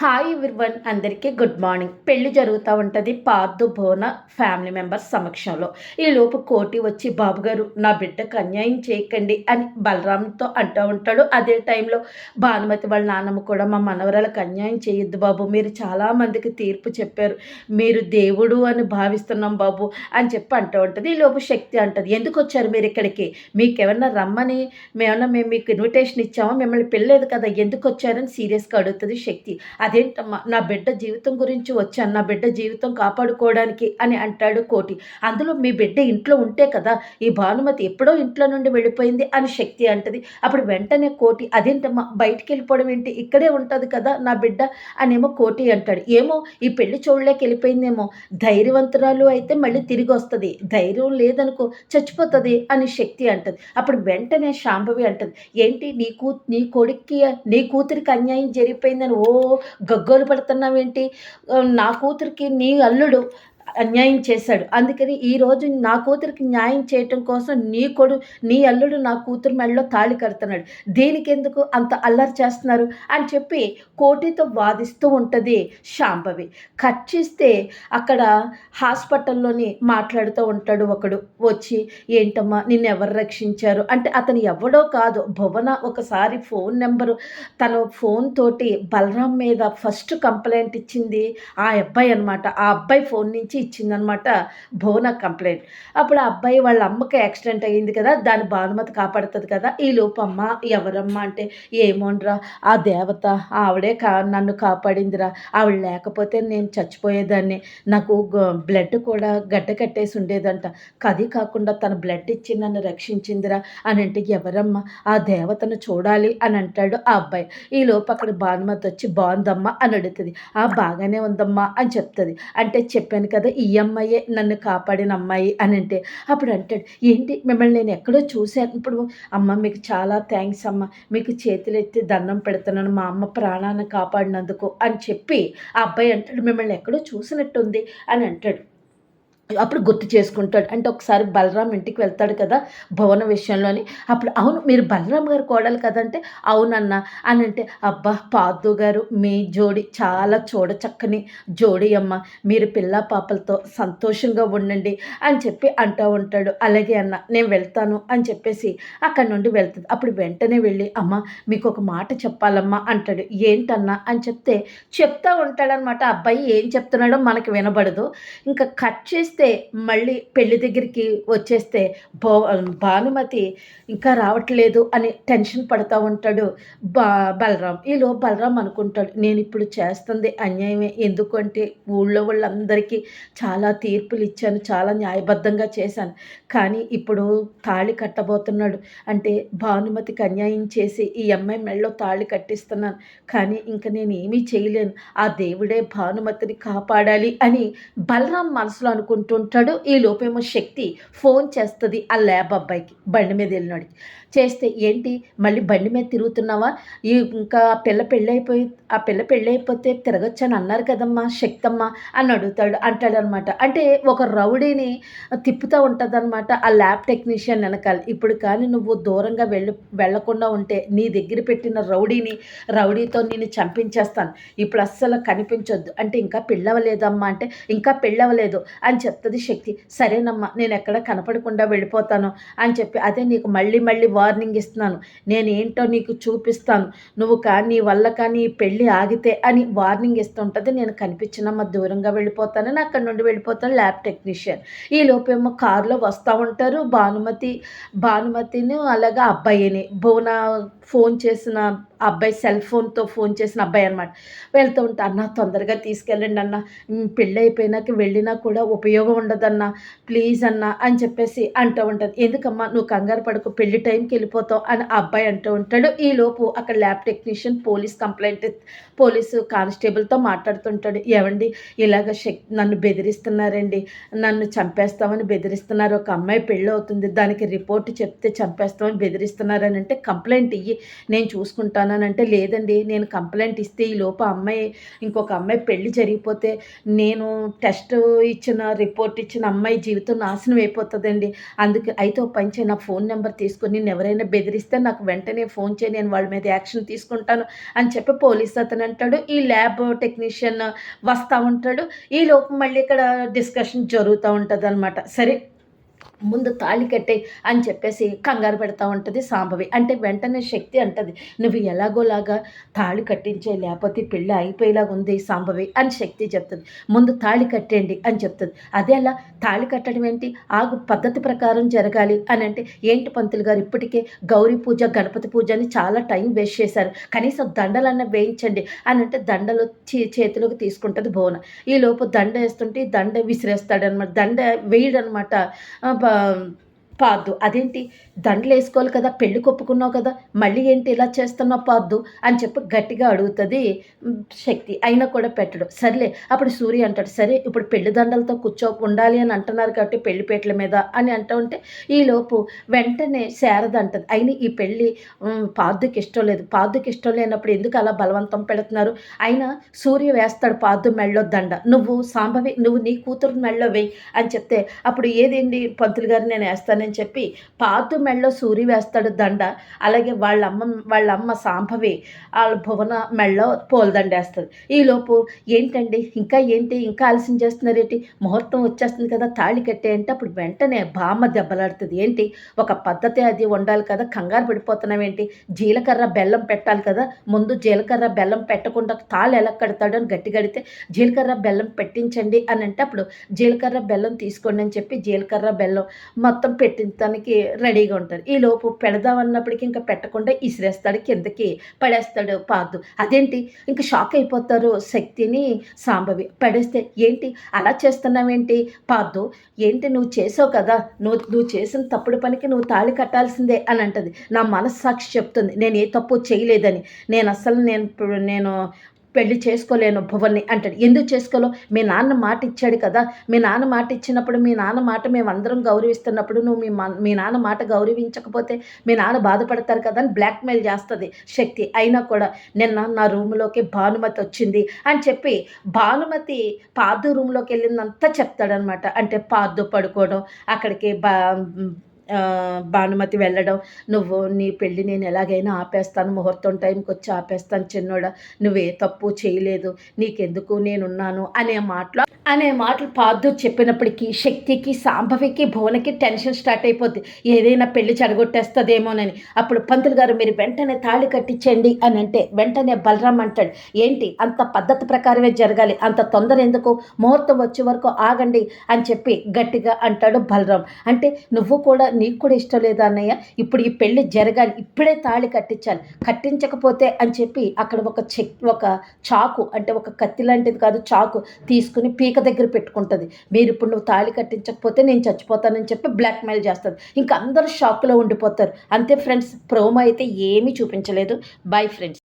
Hi విర్వన్ అందరికీ good morning పెళ్ళి జరుగుతూ ఉంటుంది పార్దు భోన ఫ్యామిలీ మెంబర్స్ సమక్షంలో. ఈ లోపు కోటి వచ్చి బాబు గారు నా బిడ్డకు అన్యాయం చేయకండి అని బలరాంతో అంటూ ఉంటాడు. అదే టైంలో భానుమతి వాళ్ళ నాన్నమ్మ కూడా మా మనవరాలకు అన్యాయం చేయొద్దు బాబు మీరు చాలామందికి తీర్పు చెప్పారు. మీరు దేవుడు అని భావిస్తున్నాం బాబు అని చెప్పి అంటూ ఉంటుంది. ఈ లోపు శక్తి అంటుంది ఎందుకు వచ్చారు మీరు ఇక్కడికి? మీకేమన్నా రమ్మని మేమన్నా మేము మీకు ఇన్విటేషన్ ఇచ్చామో? మిమ్మల్ని పెళ్ళలేదు కదా ఎందుకు వచ్చారని సీరియస్గా అడుగుతుంది శక్తి. అదేంటమ్మా? నా బిడ్డ జీవితం గురించి వచ్చాను నా బిడ్డ జీవితం కాపాడుకోవడానికి అని అంటాడు కోటి. అందులో మీ బిడ్డ ఇంట్లో ఉంటే కదా ఈ భానుమతి ఎప్పుడో ఇంట్లో నుండి వెళ్ళిపోయింది అని శక్తి అంటది. అప్పుడు వెంటనే కోటి అదేంటమ్మా? బయటికి వెళ్ళిపోవడం ఏంటి? ఇక్కడే ఉంటుంది కదా నా బిడ్డ అనేమో కోటి అంటాడు. ఏమో ఈ పెళ్ళి చూడలేక వెళ్ళిపోయిందేమో. ధైర్యవంతురాలు అయితే మళ్ళీ తిరిగి వస్తుంది. ధైర్యం లేదనుకో చచ్చిపోతుంది అని శక్తి అంటది. అప్పుడు వెంటనే శాంభవి అంటది. ఏంటి? నీ కూ నీ కొడుక్కి నీ కూతురికి అన్యాయం జరిగిపోయిందని ఓ గగ్గోలు పడుతున్నావేంటి? నా కూతురికి నీ అల్లుడు అన్యాయం చేశాడు. అందుకని ఈరోజు నా కూతురికి న్యాయం చేయటం కోసం నీ కొడు నీ అల్లుడు నా కూతురు మెడలో తాళి కడుతున్నాడు. దీనికెందుకు అంత అల్లరి చేస్తున్నారు? అని చెప్పి కోటితో వాదిస్తూ ఉంటుంది శాంభవి. కట్ చేస్తే అక్కడ హాస్పిటల్లోని మాట్లాడుతూ ఉంటాడు ఒకడు. వచ్చి ఏంటమ్మా నిన్ను ఎవరు రక్షించారు? అంటే అతను ఎవడో కాదు. భువన ఒకసారి ఫోన్ నెంబరు తన ఫోన్ తోటి బలరాం మీద ఫస్ట్ కంప్లైంట్ ఇచ్చింది ఆ అబ్బాయి అనమాట ఆ అబ్బాయి ఫోన్ నుంచి ఇచ్చిందనమాట భువన కంప్లైంట్. అప్పుడు ఆ అబ్బాయి వాళ్ళ అమ్మకి యాక్సిడెంట్ అయ్యింది కదా దాని భానుమతి కాపాడుతుంది కదా ఈ లోపు అమ్మ ఎవరమ్మా అంటే ఏమోనరా ఆ దేవత ఆవిడే కా నన్ను కాపాడిందిరా ఆవిడ లేకపోతే నేను చచ్చిపోయేదాన్ని. నాకు బ్లడ్ కూడా గడ్డ కట్టేసి ఉండేదంట. కది కాకుండా తన బ్లడ్ ఇచ్చి నన్ను రక్షించిందిరా అని అంటే ఎవరమ్మా ఆ దేవతను చూడాలి అని అంటాడు ఆ అబ్బాయి. ఈ లోపు అక్కడ భానుమతి వచ్చి బాగుందమ్మా అని అడుగుతుంది. ఆ బాగానే ఉందమ్మా అని చెప్తుంది. అంటే చెప్పాను కదా ఈ అమ్మాయే నన్ను కాపాడిన అమ్మాయి అని అంటే అప్పుడు అంటాడు ఏంటి మిమ్మల్ని నేను ఎక్కడో చూశాను. ఇప్పుడు అమ్మ మీకు చాలా థ్యాంక్స్ అమ్మ. మీకు చేతులు ఎత్తి దండం పెడుతున్నాను. మా అమ్మ ప్రాణాన్ని కాపాడినందుకు అని చెప్పి ఆ అబ్బాయి అంటాడు మిమ్మల్ని ఎక్కడో చూసినట్టుంది అని అంటాడు. అప్పుడు గుర్తు చేసుకుంటాడు. అంటే ఒకసారి బలరాం ఇంటికి వెళ్తాడు కదా భవన విషయంలోని అప్పుడు అవును మీరు బలరాం గారు కోడలు కదంటే. అవునన్న అని అంటే అబ్బా పాదు గారు మీ జోడి చాలా చూడచక్కని జోడి అమ్మ. మీరు పిల్ల పాపలతో సంతోషంగా ఉండండి అని చెప్పి అంటూ ఉంటాడు. అలాగే అన్న నేను వెళ్తాను అని చెప్పేసి అక్కడి నుండి వెళ్తుంది. అప్పుడు వెంటనే వెళ్ళి అమ్మ మీకు ఒక మాట చెప్పాలమ్మా అంటాడు. ఏంటన్నా అని చెప్తే చెప్తా ఉంటాడనమాట అబ్బాయి ఏం చెప్తున్నాడో మనకి వినబడదు. ఇంకా కట్ చేస్తే చూస్తే మళ్ళీ పెళ్ళి దగ్గరికి వచ్చేస్తే భో భానుమతి ఇంకా రావట్లేదు అని టెన్షన్ పడుతూ ఉంటాడు బా బలరాం. ఈలో బలరాం అనుకుంటాడు నేను ఇప్పుడు చేస్తుంది అన్యాయమే. ఎందుకంటే ఊళ్ళో వాళ్ళందరికీ చాలా తీర్పులు ఇచ్చాను చాలా న్యాయబద్ధంగా చేశాను. కానీ ఇప్పుడు తాళి కట్టబోతున్నాడు. అంటే భానుమతికి అన్యాయం చేసి ఈ అమ్మాయి మెళ్ళలో తాళి కట్టిస్తున్నాను. కానీ ఇంకా నేను ఏమీ చేయలేను. ఆ దేవుడే భానుమతిని కాపాడాలి అని బలరాం మనసులో అనుకుంటూ ఉంటుంటాడు ఈ లోపేమో శక్తి ఫోన్ చేస్తుంది ఆ ల్యాబ్ అబ్బాయికి. బండి మీద వెళ్ళినాడికి. చేస్తే ఏంటి? మళ్ళీ బండి మీద తిరుగుతున్నావా? ఈ ఇంకా పిల్ల పెళ్ళైపోయి ఆ పిల్ల పెళ్ళైపోతే తిరగచ్చని అన్నారు కదమ్మా శక్తమ్మ అని అడుగుతాడు అంటాడనమాట. అంటే ఒక రౌడీని తిప్పుతూ ఉంటుందన్నమాట ఆ ల్యాబ్ టెక్నీషియన్ వెనకాల. ఇప్పుడు కానీ నువ్వు దూరంగా వెళ్ళి వెళ్ళకుండా ఉంటే నీ దగ్గర పెట్టిన రౌడీని రౌడీతో నేను చంపించేస్తాను. ఇప్పుడు అస్సలు కనిపించొద్దు. అంటే ఇంకా పెళ్ళవలేదమ్మా అంటే ఇంకా పెళ్ళవలేదు అని చెప్తుంది శక్తి. సరేనమ్మా నేను ఎక్కడ కనపడకుండా వెళ్ళిపోతాను అని చెప్పి అదే నీకు మళ్ళీ మళ్ళీ వార్నింగ్ ఇస్తున్నాను. నేను ఏంటో నీకు చూపిస్తాను. నువ్వు కానీ నీ వల్ల కానీ పెళ్ళి ఆగితే అని వార్నింగ్ ఇస్తుంటుంది. నేను కనిపించినమ్మ దూరంగా వెళ్ళిపోతానని అక్కడ నుండి వెళ్ళిపోతాను ల్యాబ్ టెక్నీషియన్. ఈ లోపేమో కారులో వస్తూ ఉంటారు. భానుమతి భానుమతిని అలాగా అబ్బాయిని భువన ఫోన్ చేసిన అబ్బాయి సెల్ ఫోన్తో ఫోన్ చేసిన అబ్బాయి అనమాట వెళ్తూ ఉంటా అన్న తొందరగా తీసుకెళ్ళండి అన్న. పెళ్ళి అయిపోయినాక వెళ్ళినా కూడా ఉపయోగం ఉండదన్న ప్లీజ్ అన్న అని చెప్పేసి అంటూ ఉంటుంది ఎందుకమ్మా నువ్వు కంగారు పడుకు పెళ్ళి టైంకి వెళ్ళిపోతావు అని అబ్బాయి అంటూ ఉంటాడు. ఈ లోపు అక్కడ lab technician police complaint police కానిస్టేబుల్తో మాట్లాడుతుంటాడు. ఏమండి ఇలాగ శక్ నన్ను బెదిరిస్తున్నారండి నన్ను చంపేస్తామని బెదిరిస్తున్నారు. ఒక అమ్మాయి పెళ్ళి అవుతుంది దానికి రిపోర్ట్ చెప్తే చంపేస్తామని బెదిరిస్తున్నారని అంటే కంప్లైంట్ ఇయ్యి నేను చూసుకుంటానని అంటే లేదండి నేను కంప్లైంట్ ఇస్తే ఈ లోపు అమ్మాయి ఇంకొక అమ్మాయి పెళ్ళి జరిగిపోతే నేను టెస్ట్ ఇచ్చిన రిపోర్ట్ ఇచ్చిన అమ్మాయి జీవితం నాశనం అయిపోతుందండి. అందుకే అయితే ఒక పని చేయి నా ఫోన్ నెంబర్ తీసుకొని నేను ఎవరైనా బెదిరిస్తే నాకు వెంటనే ఫోన్ చేయి నేను వాళ్ళ మీద యాక్షన్ తీసుకుంటాను అని చెప్పి పోలీస్ అతను అంటాడు. ఈ ల్యాబ్ టెక్నీషియన్ వస్తూ ఉంటాడు. ఈ లోపు మళ్ళీ ఇక్కడ డిస్కషన్ జరుగుతూ ఉంటుంది అనమాట సరే ముందు తాళి కట్టే అని చెప్పేసి కంగారు పెడతా ఉంటుంది సాంబవి. అంటే వెంటనే శక్తి అంటది. నువ్వు ఎలాగోలాగా తాళి కట్టించే లేకపోతే పెళ్ళి అయిపోయేలాగా ఉంది సాంబవి అని శక్తి చెప్తుంది. ముందు తాళి కట్టేయండి అని చెప్తుంది. అదే అలా తాళి కట్టడం ఏంటి? ఆగు పద్ధతి ప్రకారం జరగాలి అని అంటే ఏంటి పంతులు గారు ఇప్పటికే గౌరీ పూజ గణపతి పూజ అని చాలా టైం వేస్ట్ చేశారు. కనీసం దండలన్న వేయించండి అని అంటే దండలు చేతిలోకి తీసుకుంటుంది భువన ఈ లోపు దండ వేస్తుంటే దండ విసిరేస్తాడనమాట దండ వేయడనమాట um, పాదు అదేంటి? దండలు వేసుకోవాలి కదా పెళ్ళి కొప్పుకున్నావు కదా మళ్ళీ ఏంటి ఇలా చేస్తున్నావు పాద్దు అని చెప్పి గట్టిగా అడుగుతుంది శక్తి. అయినా కూడా పెట్టడు. సర్లే అప్పుడు సూర్య అంటాడు సరే ఇప్పుడు పెళ్ళి దండలతో కూర్చో ఉండాలి అని అంటున్నారు కాబట్టి పెళ్ళిపేటల మీద అని అంటూ ఉంటే ఈలోపు వెంటనే శారద అంటది అయినా ఈ పెళ్ళి పాదుకి ఇష్టం లేదు. పాదుకి ఇష్టం లేనప్పుడు ఎందుకు అలా బలవంతం పెడుతున్నారు? అయినా సూర్య వేస్తాడు పాదు మెళ్ళో దండ. నువ్వు సాంబవి నువ్వు నీ కూతురు మెళ్ళో వేయి అని చెప్తే అప్పుడు ఏదేంటి? పంతులు గారు నేను వేస్తానని అని చెప్పి పాతు మెళ్ళో సూరి వేస్తాడు దండ. అలాగే వాళ్ళ అమ్మ వాళ్ళ అమ్మ సాంభవి వాళ్ళ భువన మెళ్ళో పోలదండ వేస్తుంది ఈలోపు ఏంటండి? ఇంకా ఏంటి? ఇంకా ఆలస్యం చేస్తున్నారేంటి? ముహూర్తం వచ్చేస్తుంది కదా తాళి కట్టే అంటే అప్పుడు వెంటనే బామ్మ దెబ్బలాడుతుంది. ఏంటి? ఒక పద్ధతి అది ఉండాలి కదా కంగారు పడిపోతున్నాం ఏంటి? జీలకర్ర బెల్లం పెట్టాలి కదా ముందు జీలకర్ర బెల్లం పెట్టకుండా తాళి ఎలా కడతాడు అని గట్టి కడితే జీలకర్ర బెల్లం పెట్టించండి అని అంటే అప్పుడు జీలకర్ర బెల్లం తీసుకోండి అని చెప్పి జీలకర్ర బెల్లం మొత్తం పెట్టి పెట్టించడానికి రెడీగా ఉంటారు. ఈ లోపు పెడదాం అన్నప్పటికీ ఇంకా పెట్టకుండా ఇసిరేస్తాడు కిందకి పడేస్తాడు పాదు అదేంటి? ఇంకా షాక్ అయిపోతారు శక్తిని సాంబవి పడేస్తే ఏంటి? అలా చేస్తున్నావేంటి పాదు ఏంటి నువ్వు చేసావు కదా? నువ్వు నువ్వు చేసిన తప్పుడు పనికి నువ్వు తాళి కట్టాల్సిందే అని అంటది. నా మనస్సాక్షి చెప్తుంది. నేను ఏ తప్పు చేయలేదని. నేను అసలు నేను నేను పెళ్ళి చేసుకోలేను భువన్ని అంటాడు. ఎందుకు చేసుకోలో? మీ నాన్న మాట ఇచ్చాడు కదా. మీ నాన్న మాట ఇచ్చినప్పుడు మీ నాన్న మాట మేము అందరం గౌరవిస్తున్నప్పుడు నువ్వు మీ మీ నాన్న మాట గౌరవించకపోతే మీ నాన్న బాధపడతారు కదా అని బ్లాక్మెయిల్ చేస్తుంది శక్తి. అయినా కూడా నిన్న నా రూమ్లోకి భానుమతి వచ్చింది అని చెప్పి భానుమతి పార్దు రూమ్లోకి వెళ్ళిందంతా చెప్తాడనమాట. అంటే పార్దు పడుకోవడం అక్కడికి బా భానుమతి వెళ్ళడం నువ్వు నీ పెళ్ళి నేను ఎలాగైనా ఆపేస్తాను ముహూర్తం టైంకి వచ్చి ఆపేస్తాను చిన్నోడా నువ్వే తప్పు చేయలేదు నీకెందుకు నేనున్నాను అనే మాటలు అనే మాటలు పాదు చెప్పినప్పటికీ శక్తికి సాంభవికి భువనకి టెన్షన్ స్టార్ట్ అయిపోద్ది. ఏదైనా పెళ్ళి చెడగొట్టేస్తుందేమోనని. అప్పుడు పంతులు గారు మీరు వెంటనే తాళి కట్టించండి అని అంటే వెంటనే బలరాం అంటాడు ఏంటి అంత పద్ధతి ప్రకారమే జరగాలి అంత తొందర ఎందుకు ముహూర్తం వచ్చే వరకు ఆగండి అని చెప్పి గట్టిగా అంటాడు బలరాం. అంటే నువ్వు కూడా నీకు కూడా ఇష్టం లేదా అన్నయ్య. ఇప్పుడు ఈ పెళ్ళి జరగాలి. ఇప్పుడే తాళి కట్టించాలి. కట్టించకపోతే అని చెప్పి అక్కడ ఒక చెక్ ఒక చాకు అంటే ఒక కత్తి లాంటిది కాదు చాకు తీసుకుని పీక దగ్గర పెట్టుకుంటుంది. మీరు ఇప్పుడు నువ్వు తాళి కట్టించకపోతే నేను చచ్చిపోతానని చెప్పి బ్లాక్మెయిల్ చేస్తుంది. ఇంకా అందరూ షాక్లో ఉండిపోతారు. అంతే ఫ్రెండ్స్ ప్రోమో అయితే ఏమీ చూపించలేదు. Bye friends